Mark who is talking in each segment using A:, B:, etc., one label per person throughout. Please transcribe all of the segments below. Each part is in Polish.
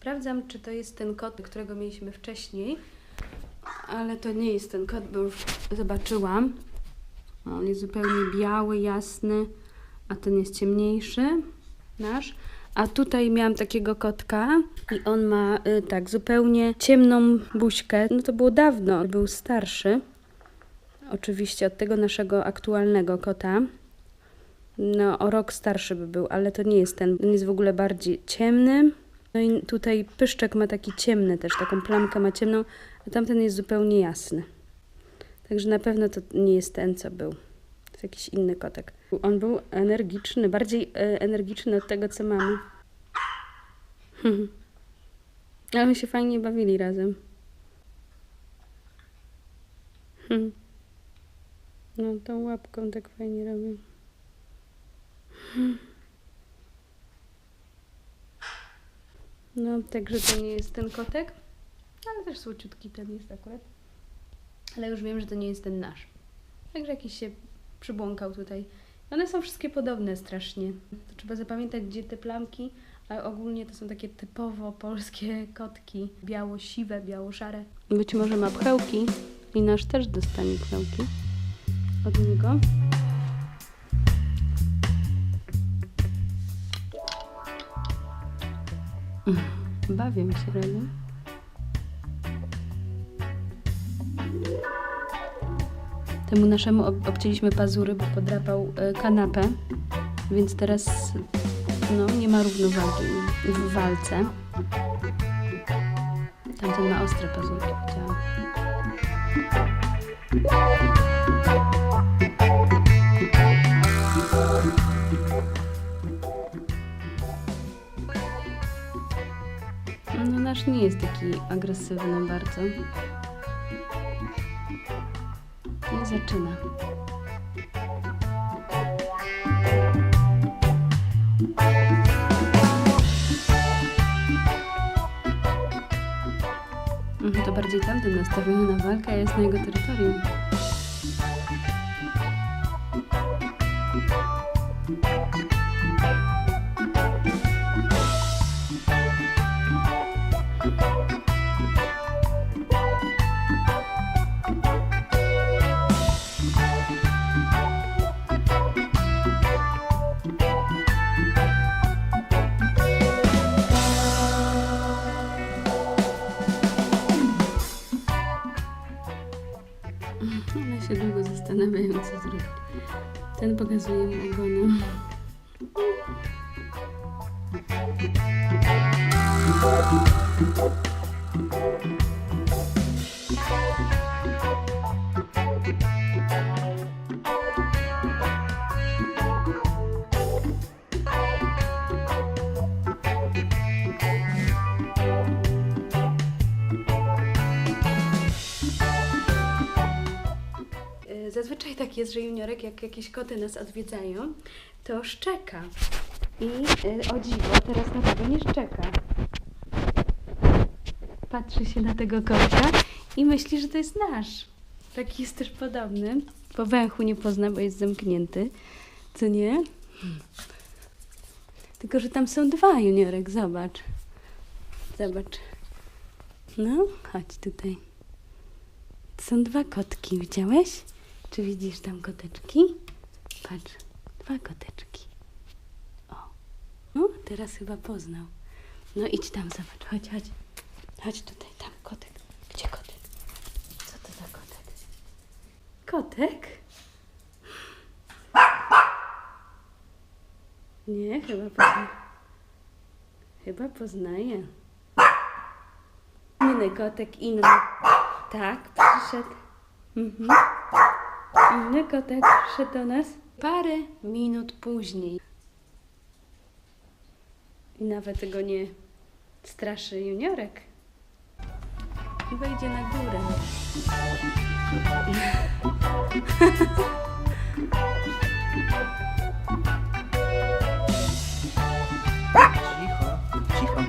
A: Sprawdzam, czy to jest ten kot, którego mieliśmy wcześniej, ale to nie jest ten kot, bo już zobaczyłam. On jest zupełnie biały, jasny, a ten jest ciemniejszy, nasz. A tutaj miałam takiego kotka i on ma y, tak zupełnie ciemną buźkę. No to było dawno, był starszy. Oczywiście od tego naszego aktualnego kota. No, o rok starszy by był, ale to nie jest ten. On jest w ogóle bardziej ciemny. No i tutaj pyszczek ma taki ciemny też, taką plamkę ma ciemną, a tamten jest zupełnie jasny. Także na pewno to nie jest ten, co był. To jest jakiś inny kotek. On był energiczny, bardziej e, energiczny od tego, co mamy. Ale my się fajnie bawili razem. No tą łapką tak fajnie robił. No, także to nie jest ten kotek. Ale też słociutki ten jest akurat. Ale już wiem, że to nie jest ten nasz. Także jakiś się przybłąkał tutaj. One są wszystkie podobne strasznie. To trzeba zapamiętać, gdzie te plamki, ale ogólnie to są takie typowo polskie kotki. Biało-siwe, biało-szare. Być może ma pchełki i nasz też dostanie pchełki od niego. Bawię się razem. Temu naszemu ob- obcięliśmy pazury, bo podrapał e, kanapę, więc teraz no, nie ma równowagi w walce. Tamten ma ostre pazurki, widziałam. No nasz nie jest taki agresywny bardzo. Nie zaczyna. Mhm, To bardziej tamten nastawiony na walkę, jest na jego terytorium. One się długo zastanawiają, co zrobić. Ten pokazuje mu ogonem. Zazwyczaj tak jest, że juniorek, jak jakieś koty nas odwiedzają, to szczeka. I y, o dziwo, teraz na tego nie szczeka. Patrzy się na tego kota i myśli, że to jest nasz. Taki jest też podobny. Po węchu nie pozna, bo jest zamknięty. Co nie? Tylko, że tam są dwa juniorek, zobacz. Zobacz. No, chodź tutaj. Są dwa kotki, widziałeś? Czy widzisz tam koteczki? Patrz, dwa koteczki. O, no teraz chyba poznał. No idź tam, zobacz, chodź, chodź. Chodź tutaj, tam kotek. Gdzie kotek? Co to za kotek? Kotek? Nie, chyba poznaje. Chyba poznaje. Inny kotek, inny. Tak, przyszedł. Mhm. Inny kotek przyszedł do nas parę minut później. I nawet go nie straszy juniorek. Wejdzie na górę.
B: Cicho, cicho.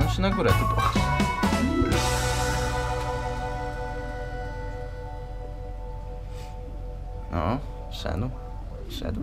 B: On się na górę tu pochodzi. O, szedł. Szedł?